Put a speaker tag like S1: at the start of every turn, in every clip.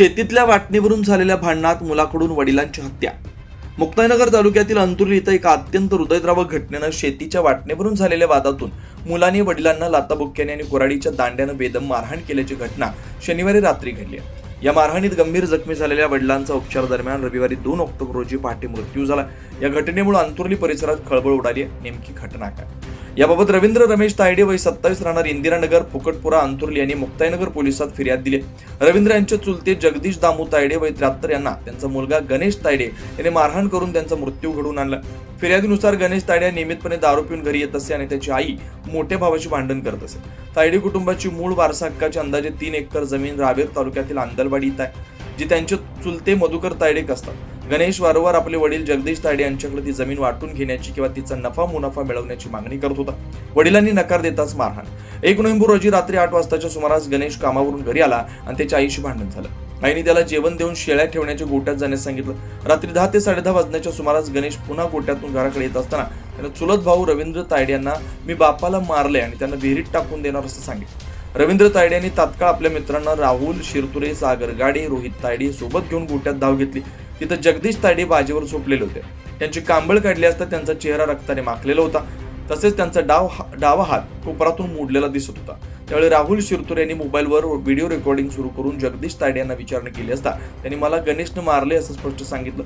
S1: शेतीतल्या वाटणीवरून झालेल्या भांडणात मुलाकडून वडिलांची हत्या. मुक्ताईनगर तालुक्यातील अंतुर्ली इथं एका अत्यंत हृदयद्रावक घटनेनं शेतीच्या वाटणीवरून झालेल्या वादातून मुलांनी वडिलांना लाताबुक्क्याने आणि कुराडीच्या दांड्यानं बेदम मारहाण केल्याची घटना शनिवारी रात्री घडली आहे. या मारहाणीत गंभीर जखमी झालेल्या वडिलांचा उपचार दरम्यान रविवारी दोन ऑक्टोबर रोजी पहाटे मृत्यू झाला. या घटनेमुळे अंतुर्ली परिसरात खळबळ उडाली आहे. नेमकी घटना काय? याबाबत रवींद्र रमेश तायडे वय सत्तावीस राहणार इंदिरानगर फुकटपुरा अंतुर्ली यांनी मुक्ताईनगर पोलिसात फिर्याद दिली. रवींद्र यांचे चुलते जगदीश दामू तायडे वय त्र्याहत्तर यांना त्यांचा मुलगा गणेश तायडे यांनी मारहाण करून त्यांचा मृत्यू घडवून आणला. फिर्यादीनुसार गणेश तायडे नियमितपणे दारू पिऊन घरी येत असे आणि त्याची आई मोठ्या भावाशी भांडण करत असे. तायडे कुटुंबाची मूळ वारसा हक्काची अंदाजे तीन एकर जमीन रावेर तालुक्यातील आंदलवाडी इथं आहे जी त्यांचे चुलते मधुकर तायडेक असतात गणेश वारंवार आपले वडील जगदीश तायडे यांच्याकडे ती जमीन वाटून घेण्याची किंवा तिचा नफा मुनाफा मिळवण्याची मागणी करत होता. वडिलांनी नकार देताच मारहाण. एक नोव्हेंबर रोजी रात्री आठ वाजताच्या सुमारास गणेश कामावरून घरी आला आणि त्याच्या आईशी भांडण झालं. आईने त्याला जेवण देऊन शेळ्या ठेवण्याच्या गोट्यात जाण्यास सांगितलं. रात्री दहा ते साडेदहा वाजण्याच्या सुमारास गणेश पुन्हा गोट्यातून घराकडे येत असताना त्यानं चुलत भाऊ रवींद्र तायडे यांना मी बापाला मारले आणि त्यांना विहिरीत टाकून देणार असं सांगितलं. रवींद्र तायडे यांनी तात्काळ आपल्या मित्रांना राहुल शिरतुरे सागर गाडे रोहित तायडे सोबत घेऊन गोट्यात धाव घेतली. तिथं जगदीश तायडे बाजेवर झोपलेले होते. त्यांची कांबळ काढली असता त्यांचा चेहरा रक्ताने माखलेला होता. तसेच त्यांचा डाव डावा हात कोपरातून मोडलेला दिसत होता. त्यावेळी राहुल शिरतुरे यांनी मोबाईलवर व्हिडिओ रेकॉर्डिंग सुरू करून जगदीश ताडे यांना विचारणा केली असता त्यांनी मला गणेशनं मारले असं स्पष्ट सांगितलं.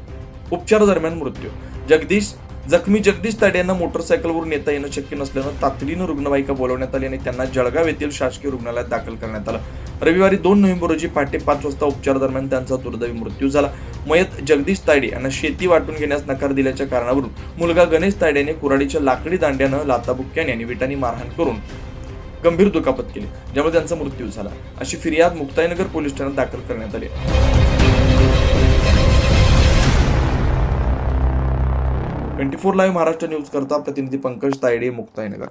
S1: उपचार दरम्यान मृत्यू. जगदीश जखमी जगदीश ताडे यांना मोटरसायकलवरून येता येणं शक्य नसल्यानं तातडीनं रुग्णवाहिका बोलवण्यात आली आणि त्यांना जळगाव येथील शासकीय रुग्णालयात दाखल करण्यात आलं. रविवारी दोन नोव्हेंबर रोजी पहाटे पाच वाजता उपचार दरम्यान त्यांचा दुर्दैवी मृत्यू झाला. मयत जगदीश तायडे यांना शेती वाटून घेण्यास नकार दिल्याच्या कारणावरून मुलगा गणेश तायडेने कुराडीच्या लाकडी दांड्यानं लाताबुक्क्याने आणि विटांनी मारहाण करून गंभीर दुखापत केली ज्यामुळे त्यांचा मृत्यू झाला. अशी फिर्याद मुक्ताईनगर पोलीस ठाण्यात दाखल करण्यात आली twenty four live Maharashtra news करता प्रतिनिधी पंकज तायडे मुक्ताईनगर.